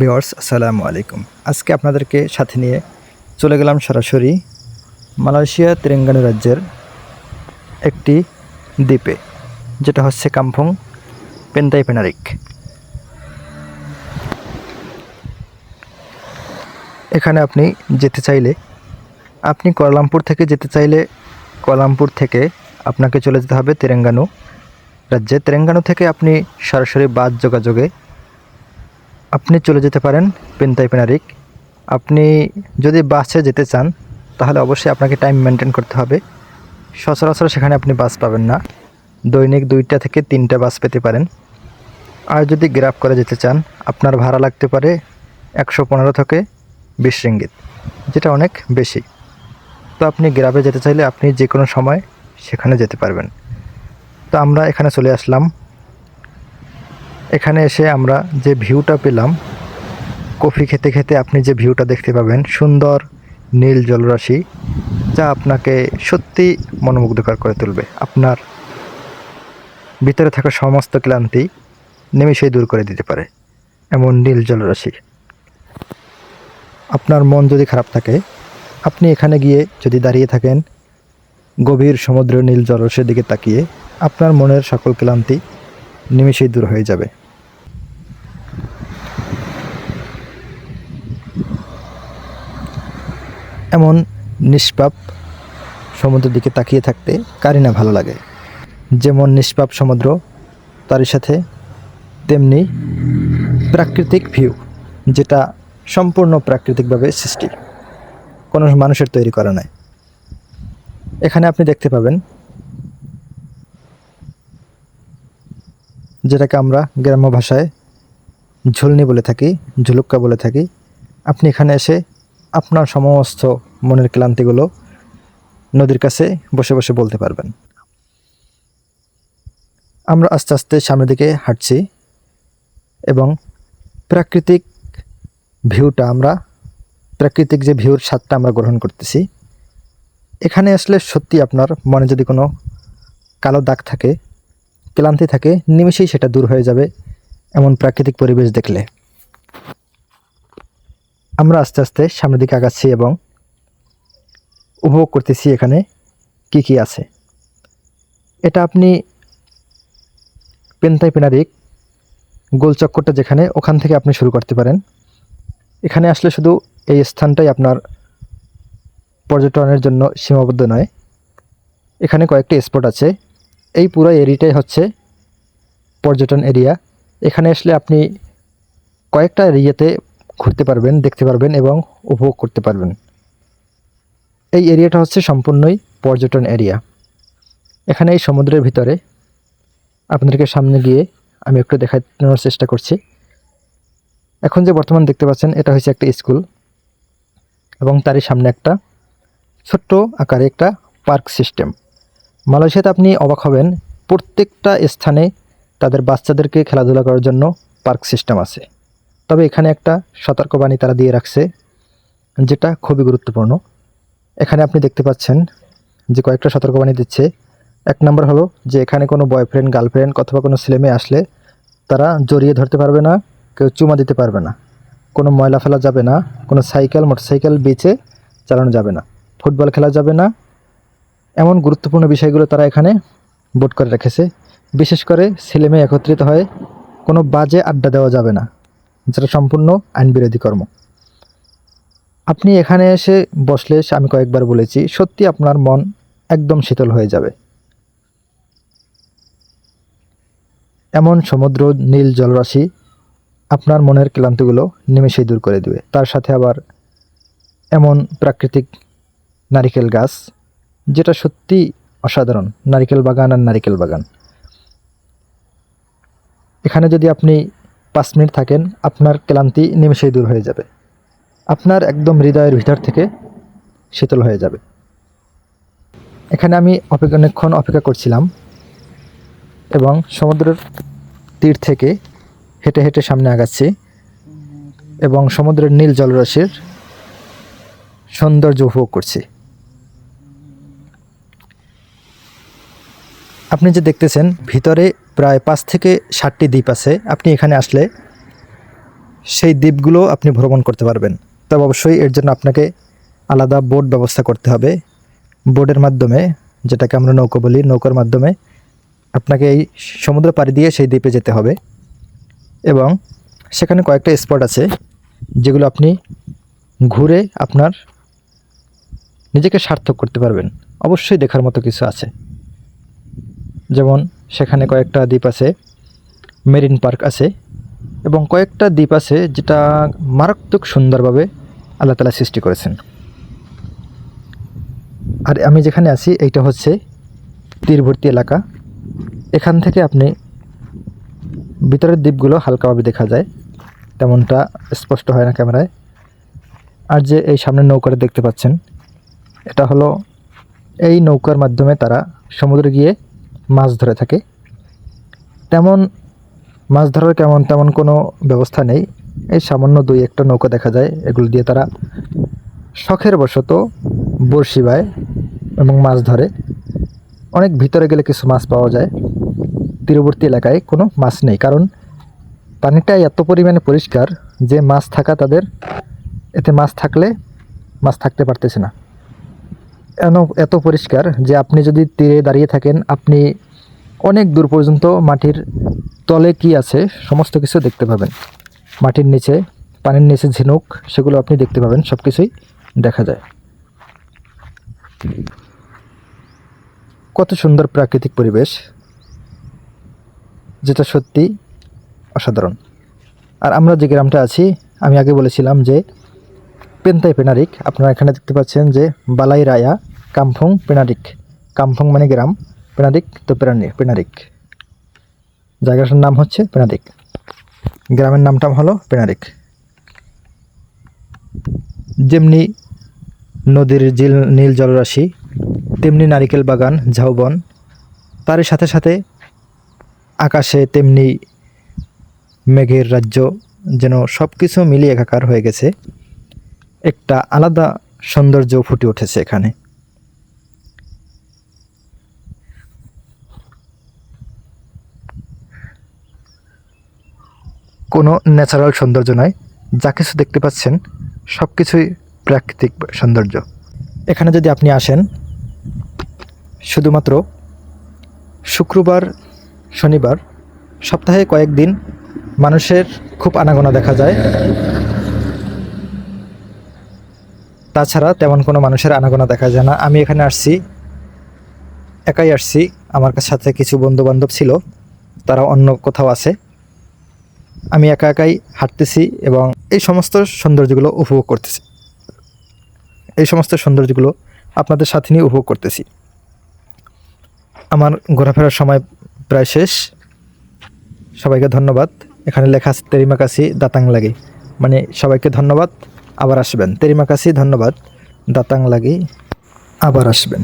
Viewers আসসালামু আলাইকুম। আজকে আপনাদেরকে সাথে নিয়ে চলে গেলাম সরাসরি মালয়েশিয়া তেলেঙ্গানা রাজ্যের একটি দ্বীপে, যেটা হচ্ছে কাম্ফং পেন্তাই পেনারিক। এখানে আপনি যেতে চাইলে, আপনি কোয়ালামপুর থেকে যেতে চাইলে কোয়ালামপুর থেকে আপনাকে চলে যেতে হবে তেলেঙ্গানু রাজ্যে। তেলেঙ্গানু থেকে আপনি সরাসরি বাস যোগাযোগে আপনি চলে যেতে পারেন পেন্তাই পেনারিক। আপনি যদি বাসে যেতে চান, তাহলে অবশ্যই আপনাকে টাইম মেনটেন করতে হবে। সচরাচর সেখানে আপনি বাস পাবেন না। দৈনিক দুইটা থেকে তিনটা বাস পেতে পারেন। আর যদি গ্রাফ করে যেতে চান, আপনার ভাড়া লাগতে পারে একশো পনেরো থেকে বিশ রিঙ্গিত যেটা অনেক বেশি। তো আপনি গ্রাফে যেতে চাইলে আপনি যে কোনো সময় সেখানে যেতে পারবেন। তো আমরা এখানে চলে আসলাম। এখানে এসে আমরা যে ভিউটা পেলাম, কফি খেতে খেতে আপনি যে ভিউটা দেখতে পাবেন, সুন্দর নীল জলরাশি, যা আপনাকে সত্যি মনোমুগ্ধকর করে তুলবে। আপনার ভিতরে থাকা সমস্ত ক্লান্তি নিমিষেই দূর করে দিতে পারে এমন নীল জলরাশি। আপনার মন যদি খারাপ থাকে, আপনি এখানে গিয়ে যদি দাঁড়িয়ে থাকেন, গভীর সমুদ্র নীল জলরাশির দিকে তাকিয়ে, আপনার মনের সকল ক্লান্তি নিমেষেই দূর হয়ে যাবে। এমন নিষ্পাপ সমুদ্রের দিকে তাকিয়ে থাকতে কারই না ভালো লাগে। যেমন নিষ্পাপ সমুদ্র, তারই সাথে তেমনি প্রাকৃতিক ভিউ যেটা সম্পূর্ণ প্রাকৃতিকভাবে সৃষ্টি। কোনো মানুষের তৈরি করা নয়। এখানে আপনি দেখতে পাবেন যেটাকে আমরা গ্রাম্য ভাষায় ঝুলনি বলে থাকি, ঝুলুক্কা বলে থাকি, আপনি এখানে এসে আপনার সমস্ত মনের ক্লান্তিগুলো নদীর কাছে বসে বসে বলতে পারবেন। আমরা আস্তে আস্তে সামনের দিকে হাঁটছি এবং প্রাকৃতিক ভিউটা আমরা, প্রাকৃতিক যে ভিউর স্বাদটা আমরা গ্রহণ করতেছি, এখানে আসলে সত্যি আপনার মনে যদি কোনো কালো দাগ থাকে ক্লান্তি থাকে নিমেষেই সেটা দূর হয়ে যাবে এমন প্রাকৃতিক পরিবেশ দেখলে। আমরা আস্তে আস্তে সামনের দিকে আগাচ্ছি এবং উপভোগ করতেছি এখানে কি কি আছে। এটা আপনি পেন্তাই পেনারিক গোল চক্করটা যেখানে, ওখান থেকে আপনি শুরু করতে পারেন। এখানে আসলে শুধু এই স্থানটাই আপনার পর্যটনের জন্য সীমাবদ্ধ নয়। এখানে কয়েকটি স্পট আছে। এই পুরো এরিয়াটাই হচ্ছে পর্যটন এরিয়া। এখানে আসলে আপনি কয়েকটা এরিয়াতে ঘুরতে পারবেন, দেখতে পারবেন এবং উপভোগ করতে পারবেন। এই এরিয়াটা হচ্ছে সম্পূর্ণই পর্যটন এরিয়া। এখানে এই সমুদ্রের ভিতরে আপনাদেরকে সামনে গিয়ে আমি একটু দেখানোর চেষ্টা করছি। এখন যে বর্তমান দেখতে পাচ্ছেন, এটা হচ্ছে একটা স্কুল এবং তারই সামনে একটা ছোট্ট আকারে একটা পার্ক সিস্টেম। মালয়েশিয়াতে আপনি অবাক হবেন, প্রত্যেকটা স্থানে তাদের বাচ্চাদেরকে খেলাধুলা করার জন্য পার্ক সিস্টেম আছে। তবে এখানে একটা সতর্কবাণী তারা দিয়ে রাখছে, যেটা খুবই গুরুত্বপূর্ণ। এখানে আপনি দেখতে পাচ্ছেন যে কয়েকটা সতর্কবাণী দিচ্ছে। এক নম্বর হলো যে এখানে কোনো বয়ফ্রেন্ড গার্লফ্রেন্ড অথবা কোনো ছেলেমেয়ে আসলে তারা জড়িয়ে ধরতে পারবে না, কেউ চুমা দিতে পারবে না। কোনো ময়লা ফেলা যাবে না, কোনো সাইকেল, মোটরসাইকেল বেচে চালানো যাবে না। ফুটবল খেলা যাবে না এমন গুরুত্বপূর্ণ বিষয়গুলো তারা এখানে বোর্ড করে রেখেছে। বিশেষ করে ছেলে মেয়ে একত্রিত হয়ে কোনো বাজে আড্ডা দেওয়া যাবে না, যেটা সম্পূর্ণ আইন বিরোধী কর্ম। আপনি এখানে এসে বসলে আমি কয়েকবার বলেছি, সত্যি আপনার মন একদম শীতল হয়ে যাবে। এমন সমুদ্র, নীল জলরাশি আপনার মনের ক্লান্তিগুলো নিমেষেই দূর করে দেবে। তার সাথে আবার এমন প্রাকৃতিক নারিকেল গাছ যেটা সত্যি অসাধারণ, নারিকেল বাগান আর নারিকেল বাগান। এখানে যদি আপনি পাঁচ মিনিট থাকেন, আপনার ক্লান্তি নিমেষেই দূর হয়ে যাবে। আপনার একদম হৃদয়ের ভিতর থেকে শীতল হয়ে যাবে। এখানে আমি অপেক্ষা অনেকক্ষণ অপেক্ষা করছিলাম এবং সমুদ্রের তীর থেকে হেঁটে হেঁটে সামনে আগাচ্ছি এবং সমুদ্রের নীল জলরাশির সৌন্দর্য উপভোগ করছি। আপনি যে দেখতেছেন, ভিতরে প্রায় পাঁচ থেকে ষাটটি দ্বীপ আছে। আপনি এখানে আসলে সেই দ্বীপগুলো আপনি ভ্রমণ করতে পারবেন। তবে অবশ্যই এর জন্য আপনাকে আলাদা বোট ব্যবস্থা করতে হবে। বোটের মাধ্যমে, যেটাকে আমরা নৌকো বলি, নৌকার মাধ্যমে আপনাকে এই সমুদ্র পাড়ি দিয়ে সেই দ্বীপে যেতে হবে। এবং সেখানে কয়েকটা স্পট আছে, যেগুলো আপনি ঘুরে আপনার নিজেকে সার্থক করতে পারবেন। অবশ্যই দেখার মতো কিছু আছে। যেমন সেখানে কয়েকটা দ্বীপ আছে, মেরিন পার্ক আছে এবং কয়েকটা দ্বীপ আছে যেটা মারাত্মক সুন্দরভাবে আল্লাহ তালা সৃষ্টি করেছেন। আর আমি যেখানে আছি এইটা হচ্ছে তীরবর্তী এলাকা। এখান থেকে আপনি ভিতরের দ্বীপগুলো হালকাভাবে দেখা যায়, তেমনটা স্পষ্ট হয় না ক্যামেরায়। আর যে এই সামনে নৌকাটা দেখতে পাচ্ছেন, এটা হলো এই নৌকার মাধ্যমে তারা সমুদ্রে গিয়ে মাছ ধরে থাকে। তেমন মাছ ধরার কেমন তেমন কোনো ব্যবস্থা নেই। এই সামান্য দুই একটা নৌকা দেখা যায়, এগুলো দিয়ে তারা শখের বশত বড়শি বায় এবং মাছ ধরে। অনেক ভিতরে গেলে কিছু মাছ পাওয়া যায়। তীরবর্তী এলাকায় কোনো মাছ নেই, কারণ পানিটা এত পরিমাণে পরিষ্কার যে মাছ থাকা তাদের, এতে মাছ থাকলে মাছ থাকতে পারতেছে না। এত পরিষ্কার যে আপনি যদি তীরে দাঁড়িয়ে থাকেন, আপনি অনেক দূর পর্যন্ত মাটির তলে কি আছে সমস্ত কিছু দেখতে পাবেন। মাটির নিচে, পানির নিচে ঝিনুক, সেগুলো আপনি দেখতে পাবেন সব কিছুই দেখা যায়। কত সুন্দর প্রাকৃতিক পরিবেশ, যেটা সত্যি অসাধারণ। আর আমরা যে গ্রামটা আছি, আমি আগে বলেছিলাম যে পেন্তাই পেনারিক, আপনারা এখানে দেখতে পাচ্ছেন যে বালাই রায়া কামফং পেনারিক কামফং মানে গ্রাম পেনারিক তো পেনারি পেনারিক জায়গাটার নাম হচ্ছে পেনারিক গ্রামের নামটা হলো পেনারিক যেমনি নদীর জিল নীল জলরাশি, তেমনি নারিকেল বাগান ঝাউবন তার সাথে সাথে আকাশে তেমনি মেঘের রাজ্য যেন সব কিছু মিলিয়ে একাকার হয়ে গেছে। একটা আলাদা সৌন্দর্য ফুটে উঠেছে এখানে। কোনো ন্যাচারাল সৌন্দর্য নয় যা কিছু দেখতে পাচ্ছেন সব কিছুই প্রাকৃতিক সৌন্দর্য। এখানে যদি আপনি আসেন, শুধুমাত্র শুক্রবার, শনিবার, সপ্তাহে কয়েকদিন মানুষের খুব আনাগোনা দেখা যায়। তাছাড়া তেমন কোনো মানুষের আনাগোনা দেখা যায় না। আমি এখানে আসছি, একাই আসছি। আমার সাথে কিছু বন্ধু বান্ধব ছিল তারা অন্য কোথাও আছে। আমি একা একাই হাঁটতেছি এবং এই সমস্ত সৌন্দর্যগুলো উপভোগ করতেছি। এই সমস্ত সৌন্দর্যগুলো আপনাদের সাথে নিয়ে উপভোগ করতেছি। আমার ঘোরাফেরার সময় প্রায় শেষ। সবাইকে ধন্যবাদ। এখানে লেখা আছে তেরিমাকাশি দাতাং লাগে মানে সবাইকে ধন্যবাদ। আবার আসবেন। তেরিমাকাশি ধন্যবাদ। দাতাং লাগে আবার আসবেন।